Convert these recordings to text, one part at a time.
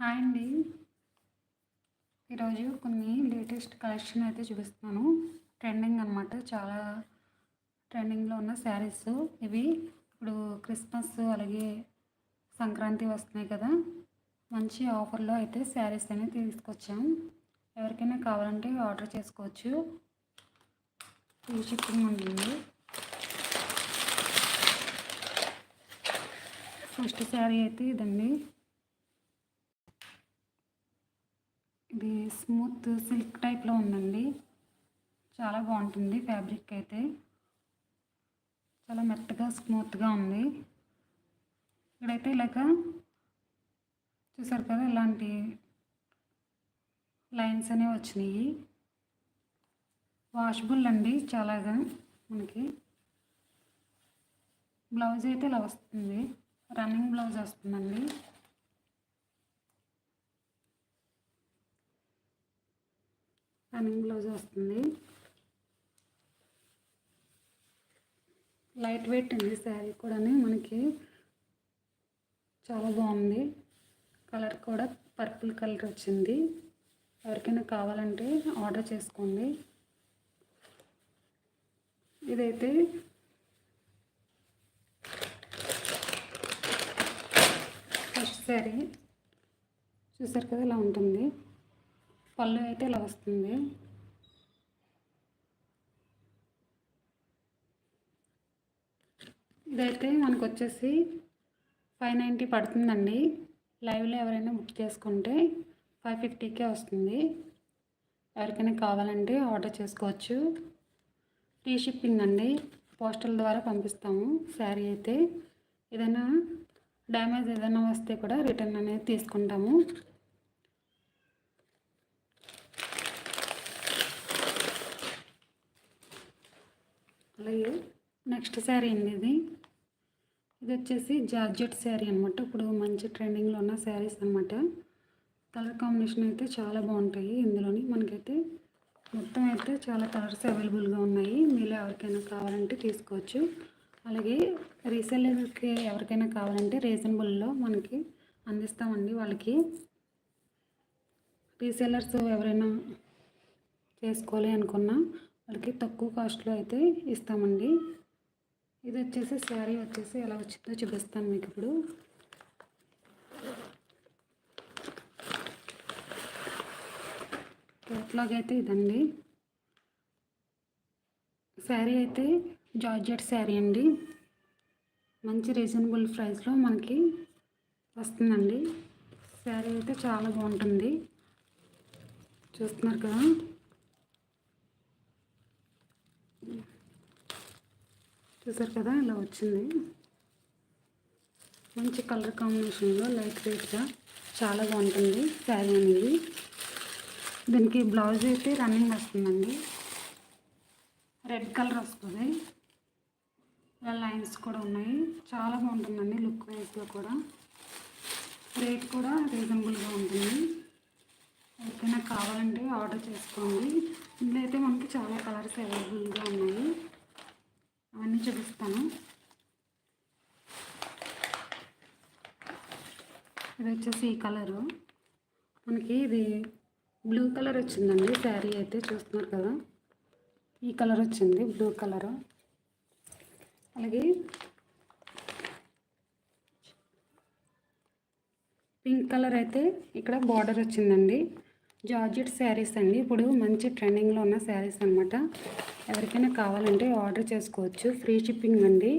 Hi అండి. ఈరోజు కొన్ని లేటెస్ట్ కలెక్షన్ అయితే చూపిస్తున్నాను. ట్రెండింగ్ అనమాట చాలా ట్రెండింగ్లో ఉన్న శారీస్. ఇవి ఇప్పుడు క్రిస్మస్ అలాగే సంక్రాంతి వస్తున్నాయి కదా. మంచి ఆఫర్లో అయితే శారీస్ అనేవి తీసుకొచ్చాం. ఎవరికైనా కావాలంటే ఆర్డర్ చేసుకోవచ్చు. ఫ్రీ షిప్పింగ్ ఉంటుంది ఫస్ట్ శారీ అయితే ఇదండి. ఇది స్మూత్ సిల్క్ టైప్లో ఉందండి. చాలా బాగుంటుంది ఫ్యాబ్రిక్ అయితే. చాలా మెత్తగా స్మూత్గా ఉంది. ఇక్కడైతే ఇలాగ చూసారు కదా ఇలాంటి లైన్స్ అనేవి వచ్చినాయి. వాషబుల్ అండి చాలాగా మనకి. బ్లౌజ్ అయితే ఇలా వస్తుంది. రన్నింగ్ బ్లౌజ్ వస్తుందండి. రన్నింగ్ బ్లౌజ్ వస్తుంది. లైట్ వెయిట్ అండి శారీ కూడా మనకి. చాలా బాగుంది. కలర్ కూడా పర్పుల్ కలర్ వచ్చింది. ఎవరికైనా కావాలంటే ఆర్డర్ చేసుకోండి. ఇదైతే ఫస్ట్ శారీ. చూసారు కదా ఇలా ఉంటుంది. పళ్ళు అయితే ఇలా వస్తుంది. ఇదైతే మనకు వచ్చేసి ఫైవ్ నైంటీ పడుతుందండి. లైవ్లో ఎవరైనా బుక్ చేసుకుంటే ఫైవ్ ఫిఫ్టీకే వస్తుంది. ఎవరికైనా కావాలంటే ఆర్డర్ చేసుకోవచ్చు. ఫ్రీ షిప్పింగ్ అండి. పోస్టల్ ద్వారా పంపిస్తాము. శారీ అయితే ఏదైనా డ్యామేజ్ ఏదైనా వస్తే కూడా రిటర్న్ అనేది తీసుకుంటాము. అలాగే నెక్స్ట్ శారీ అండి ఇది. ఇది వచ్చేసి జార్జెట్ శారీ అనమాట ఇప్పుడు మంచి ట్రెండింగ్లో ఉన్న శారీస్ అనమాట కలర్ కాంబినేషన్ అయితే చాలా బాగుంటాయి ఇందులోని. మనకైతే మొత్తం అయితే చాలా కలర్స్ అవైలబుల్గా ఉన్నాయి. మీలో ఎవరికైనా కావాలంటే తీసుకోవచ్చు. అలాగే రీసెల్లర్కి ఎవరికైనా కావాలంటే రీజనబుల్లో మనకి అందిస్తామండి వాళ్ళకి. రీసెల్లర్స్ ఎవరైనా చేసుకోవాలి అనుకున్నా వాళ్ళకి తక్కువ కాస్ట్లో అయితే ఇస్తామండి. ఇది వచ్చేసి శారీ వచ్చేసి ఎలా వచ్చిందో చూపిస్తాను మీకు ఇప్పుడు. క్యాట్లాగ్ అయితే ఇదండి. శారీ అయితే జార్జెట్ శారీ అండి. మంచి రీజనబుల్ ప్రైస్లో మనకి వస్తుందండి. శారీ అయితే చాలా బాగుంటుంది. చూస్తున్నారు కదా? చూసారు కదా ఇలా వచ్చింది. మంచి కలర్ కాంబినేషన్లో లైట్ వెయిట్గా చాలా బాగుంటుంది శారీ అనేది. దీనికి బ్లౌజ్ అయితే రన్నింగ్ వస్తుందండి. రెడ్ కలర్ వస్తుంది. ఇలా లైన్స్ కూడా ఉన్నాయి. చాలా బాగుంటుందండి లుక్ వైజ్లో కూడా. రేట్ కూడా రీజనబుల్గా ఉంటుంది. ఎవరికైనా కావాలంటే ఆర్డర్ చేసుకోండి. ఇందులో అయితే మనకి చాలా కలర్స్ అవైలబుల్గా ఉన్నాయి. అవన్నీ చూపిస్తాను. ఇది వచ్చేసి ఈ కలరు. మనకి ఇది బ్లూ కలర్ వచ్చిందండి. శారీ అయితే చూస్తున్నారు కదా. ఈ కలర్ వచ్చింది బ్లూ కలరు. అలాగే పింక్ కలర్ అయితే ఇక్కడ బార్డర్ వచ్చిందండి. జార్జెట్ శారీస్ అండి. ఇప్పుడు మంచి ట్రెండింగ్లో ఉన్న శారీస్ అనమాట ఎవరికైనా కావాలంటే ఆర్డర్ చేసుకోవచ్చు. ఫ్రీ షిప్పింగ్ అండి.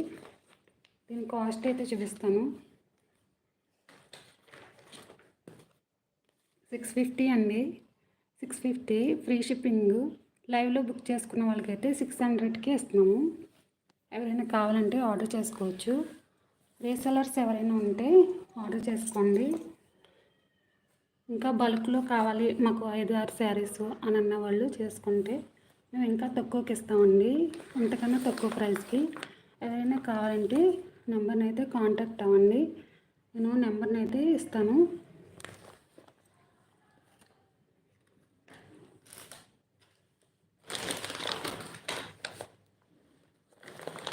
దీని కాస్ట్ అయితే చూపిస్తాను. సిక్స్ ఫిఫ్టీ అండి. Six fifty free shipping. లైవ్లో బుక్ చేసుకున్న వాళ్ళకైతే సిక్స్ హండ్రెడ్కి ఇస్తున్నాము. ఎవరైనా కావాలంటే ఆర్డర్ చేసుకోవచ్చు. రీసెలర్స్ ఎవరైనా ఉంటే ఆర్డర్ చేసుకోండి. ఇంకా బల్క్లో కావాలి మాకు ఐదు ఆరు శారీస్ అని అన్న వాళ్ళు చేసుకుంటే మేము ఇంకా తక్కువకి ఇస్తామండి. అంతకన్నా తక్కువ ప్రైస్కి. ఎవరైనా కావాలంటే నెంబర్ని అయితే కాంటాక్ట్ అవ్వండి. నేను నెంబర్ని అయితే ఇస్తాను.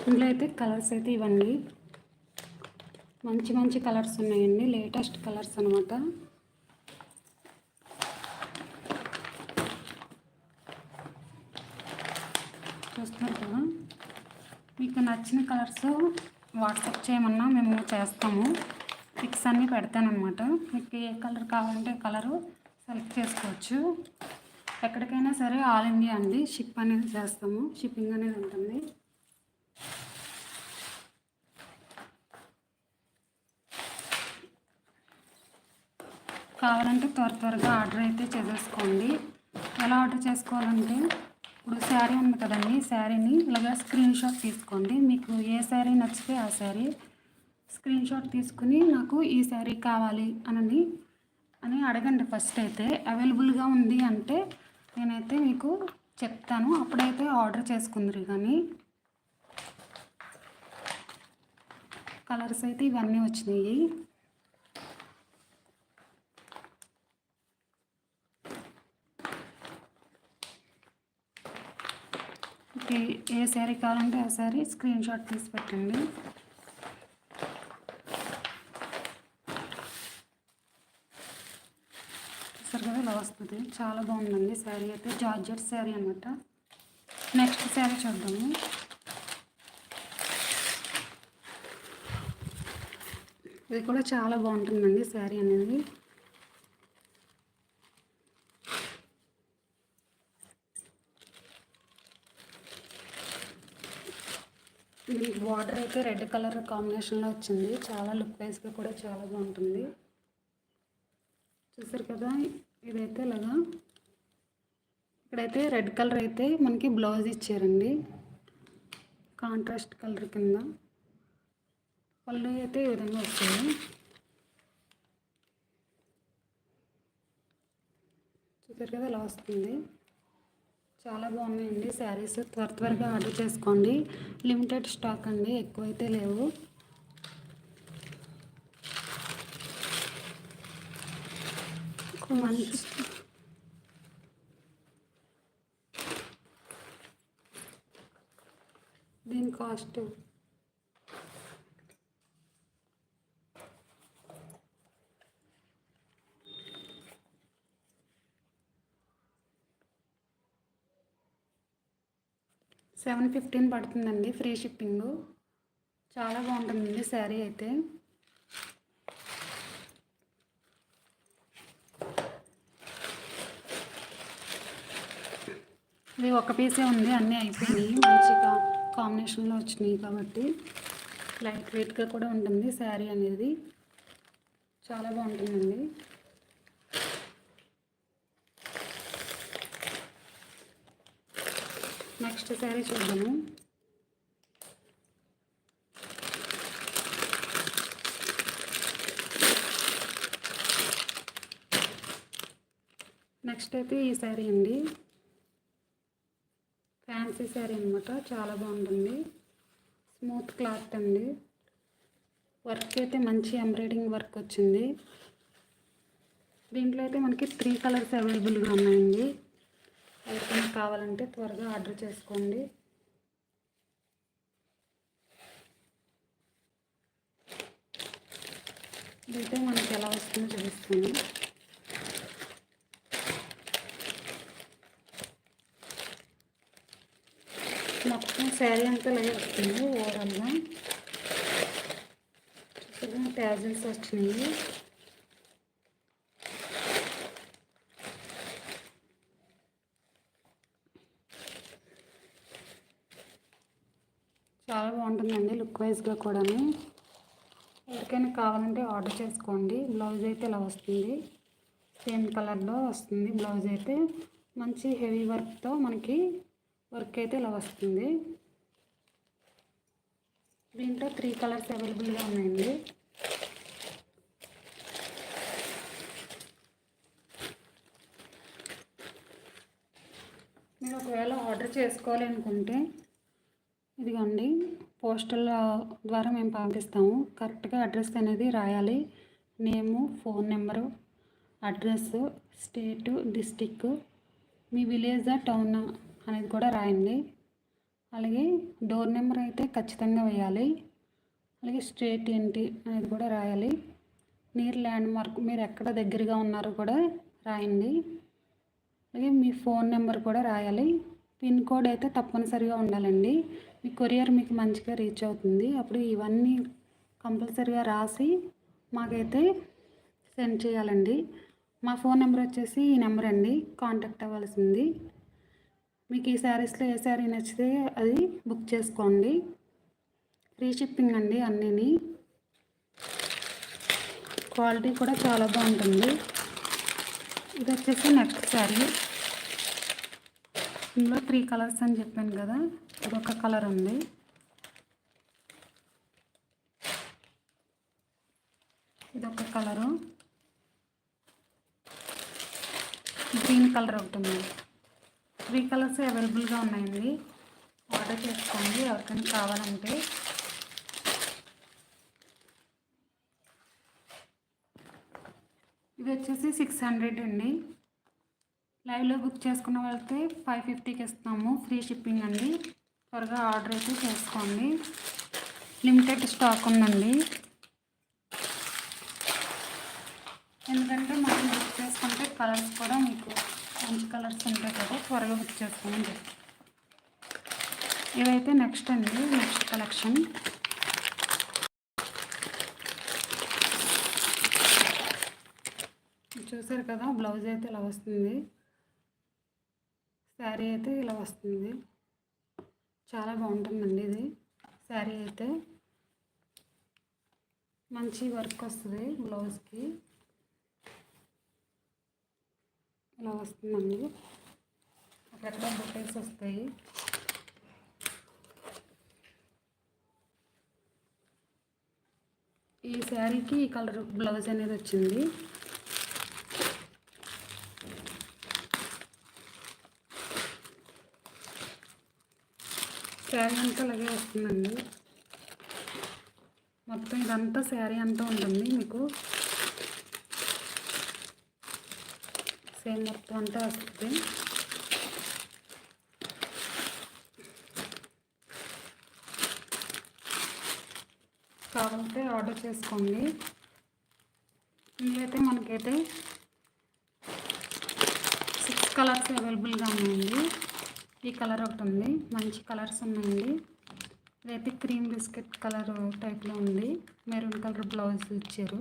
ఇందులో అయితే కలర్స్ అయితే ఇవ్వండి. మంచి మంచి కలర్స్ ఉన్నాయండి. లేటెస్ట్ కలర్స్ అనమాట చూస్తున్నారు కదా మీకు నచ్చిన కలర్స్ వాట్సాప్ చేయమన్నా మేము చేస్తాము. పిక్స్ అన్నీ పెడతానమాట మీకు ఏ కలర్ కావాలంటే కలరు సెలెక్ట్ చేసుకోవచ్చు. ఎక్కడికైనా సరే ఆల్ ఇండియా అండి. షిప్ అనేది చేస్తాము. షిప్పింగ్ అనేది ఉంటుంది. కావాలంటే త్వర త్వరగా ఆర్డర్ అయితే చేసేసుకోండి. ఎలా ఆర్డర్ చేసుకోవాలంటే ఇప్పుడు శారీ ఉంది కదండి శారీని ఇలాగా స్క్రీన్ షాట్ తీసుకోండి. మీకు ఏ శారీ నచ్చితే ఆ శారీ స్క్రీన్ షాట్ తీసుకుని నాకు ఈ శారీ కావాలి అని అని అడగండి ఫస్ట్ అయితే అవైలబుల్గా ఉంది అంటే నేనైతే మీకు చెప్తాను. అప్పుడైతే ఆర్డర్ చేసుకుందరు కానీ కలర్స్ అయితే ఇవన్నీ వచ్చినాయి. ఓకే ఏ శారీ కావాలంటే ఆ శారీ స్క్రీన్ షాట్ తీసి పెట్టండి. చూసారు కదా ఇలా వస్తుంది. చాలా బాగుందండి శారీ అయితే. జార్జెట్ శారీ అనమాట నెక్స్ట్ శారీ చూద్దాము. ఇది కూడా చాలా బాగుంటుందండి శారీ అనేది. దీనికి బార్డర్ అయితే రెడ్ కలర్ కాంబినేషన్లో వచ్చింది. చాలా లుక్ వైజ్గా కూడా చాలా బాగుంటుంది. చూసారు కదా ఇదైతే ఇలాగా ఇక్కడైతే రెడ్ కలర్ అయితే మనకి బ్లౌజ్ ఇచ్చారండి. కాంట్రాస్ట్ కలర్ కింద పళ్ళు అయితే ఈ విధంగా వచ్చాయి. చూసారు కదా ఇలా వస్తుంది. చాలా బాగున్నాయండి శారీస్. త్వర త్వరగా ఆర్డర్ చేసుకోండి. లిమిటెడ్ స్టాక్ అండి ఎక్కువైతే లేవు. మంచి దీని కాస్ట్ సెవెన్ ఫిఫ్టీన్ పడుతుందండి ఫ్రీ షిప్పింగ్. చాలా బాగుంటుందండి శారీ అయితే. ఇది ఒక పీసే ఉంది అన్నీ అయిపోయినాయి. మంచిగా కాంబినేషన్లో వచ్చినాయి కాబట్టి లైట్ వెయిట్గా కూడా ఉంటుంది శారీ అనేది. చాలా బాగుంటుందండి. నెక్స్ట్ శారీ చూద్దాము. నెక్స్ట్ అయితే ఈ శారీ అండి. ఫ్యాన్సీ శారీ అనమాట చాలా బాగుంటుంది. స్మూత్ క్లాత్ అండి. వర్క్ అయితే మంచి ఎంబ్రాయిడింగ్ వర్క్ వచ్చింది. దీంట్లో అయితే మనకి త్రీ కలర్స్ అవైలబుల్గా ఉన్నాయండి. ఎవరికైనా కావాలంటే త్వరగా ఆర్డర్ చేసుకోండి. ఇదైతే మనకి ఎలా వస్తుందో చూపిస్తాను. మొత్తం శారీ అంతా ఇలాగే వస్తుంది ఓవరాల్గా. చూసారా ట్యాజల్స్ వచ్చినాయి చాలా బాగుంటుందండి వైజ్గా కూడా ఎవరికైనా కావాలంటే ఆర్డర్ చేసుకోండి. బ్లౌజ్ అయితే ఇలా వస్తుంది. సేమ్ కలర్లో వస్తుంది. బ్లౌజ్ అయితే మంచి హెవీ వర్క్తో మనకి వర్క్ అయితే ఇలా వస్తుంది. దీంట్లో త్రీ కలర్స్ అవైలబుల్గా ఉన్నాయండి. మీరు ఒకవేళ ఆర్డర్ చేసుకోవాలి అనుకుంటే ఇదిగోండి పోస్టల్ ద్వారా మేము పంపిస్తాము. కరెక్ట్గా అడ్రస్ అనేది రాయాలి. Name phone number address state district మీ విలేజ్ టౌన్ అనేది కూడా రాయండి. అలాగే డోర్ నెంబర్ అయితే ఖచ్చితంగా వేయాలి. అలాగే స్ట్రేట్ ఏంటి అనేది కూడా రాయాలి. నీర్ ల్యాండ్ మార్క్ మీరు ఎక్కడ దగ్గరగా ఉన్నారో కూడా రాయండి. అలాగే మీ ఫోన్ నెంబర్ కూడా రాయాలి. పిన్ కోడ్ అయితే తప్పనిసరిగా ఉండాలండి. మీ కొరియర్ మీకు మంచిగా రీచ్ అవుతుంది. అప్పుడు ఇవన్నీ కంపల్సరిగా రాసి మాకైతే సెండ్ చేయాలండి. మా ఫోన్ నెంబర్ వచ్చేసి ఈ నెంబర్ అండి. కాంటాక్ట్ అవ్వాల్సింది. మీకు ఈ శారీస్లో ఏ శారీ నచ్చితే అది బుక్ చేసుకోండి. ఫ్రీ షిప్పింగ్ అండి అన్నీని. క్వాలిటీ కూడా చాలా బాగుంటుంది. ఇది వచ్చేసి నెక్ శారీ. ఇందులో త్రీ కలర్స్ అని చెప్పాను కదా ఇదొక కలర్ ఉంది. ఇదొక కలరు. గ్రీన్ కలర్ ఒకటి ఉంది. త్రీ కలర్స్ అవైలబుల్గా ఉన్నాయండి. ఆర్డర్ చేసుకోండి ఎవరికైనా కావాలంటే. ఇది వచ్చేసి సిక్స్ హండ్రెడ్ అండి. లైవ్లో బుక్ చేసుకున్న వాళ్ళకి ఫైవ్ ఫిఫ్టీకి ఇస్తాము ఫ్రీ షిప్పింగ్ అండి. త్వరగా ఆర్డర్ అయితే చేసుకోండి. లిమిటెడ్ స్టాక్ ఉందండి. ఎందుకంటే మనం బుక్ చేసుకుంటే కలర్స్ కూడా మీకు మంచి కలర్స్ ఉంటాయి కదా త్వరగా బుక్ చేసుకోండి ఇవైతే నెక్స్ట్ అండి. Next collection. చూసారు కదా బ్లౌజ్ అయితే ఇలా వస్తుంది. శారీ అయితే ఇలా వస్తుంది. చాలా బాగుంటుందండి ఇది. శారీ అయితే మంచి వర్క్ వస్తుంది బ్లౌజ్కి. ఇలా వస్తుందండి. అక్కడక్కడ బుట్టేస్ వస్తాయి. ఈ శారీకి ఈ కలర్ బ్లౌజ్ అనేది వచ్చింది. శారీ అంతా అలాగే వస్తుందండి. మొత్తం ఇదంతా శారీ అంతా ఉంటుంది మీకు. సేమ్ మొత్తం అంతా వస్తుంది. కావాలంటే ఆర్డర్ చేసుకోండి. ఇవైతే మనకైతే సిక్స్ కలర్స్ అవైలబుల్గా ఉన్నాయండి. ఈ కలర్ ఒకటి ఉంది. మంచి కలర్స్ ఉన్నాయండి. ఇదైతే క్రీమ్ బిస్కెట్ కలర్ టైప్లో ఉంది. మెరూన్ కలర్ బ్లౌజ్ ఇచ్చారు.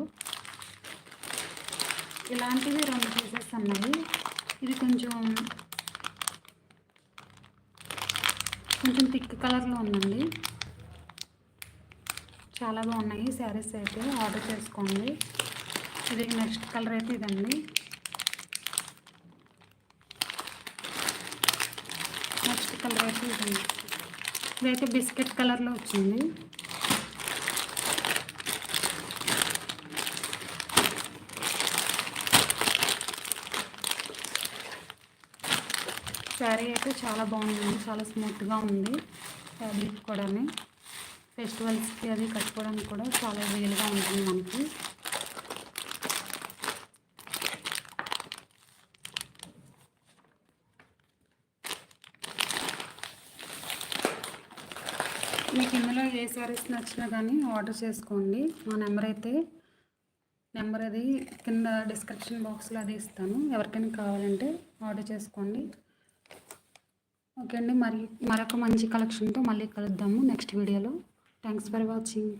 ఇలాంటివి రెండు పీసెస్ ఉన్నాయి ఇది కొంచెం కొంచెం థిక్ కలర్లో ఉందండి. చాలా బాగున్నాయి. శారీస్ అయితే ఆర్డర్ చేసుకోండి. ఇది నెక్స్ట్ కలర్ అయితే ఇదండి. నెక్స్ట్ అయితే ఇదైతే బిస్కెట్ కలర్లో వచ్చింది. శారీ అయితే చాలా బాగుంది చాలా స్మూత్గా ఉంది. ఫ్యాబ్రిక్ కూడా ఫెస్టివల్స్కి అది కట్టుకోవడానికి కూడా చాలా వీలుగా ఉంటుంది మనకి. మీకు ఇందులో ఏ శారీస్ నచ్చినా కానీ ఆర్డర్ చేసుకోండి. మా నెంబర్ అయితే నెంబర్ అది కింద డిస్క్రిప్షన్ బాక్స్లో అది ఇస్తాను. ఎవరికైనా కావాలంటే ఆర్డర్ చేసుకోండి. ఓకే అండి మరి మరొక మంచి కలెక్షన్తో మళ్ళీ కలుద్దాము నెక్స్ట్ వీడియోలో థ్యాంక్స్ ఫర్ వాచింగ్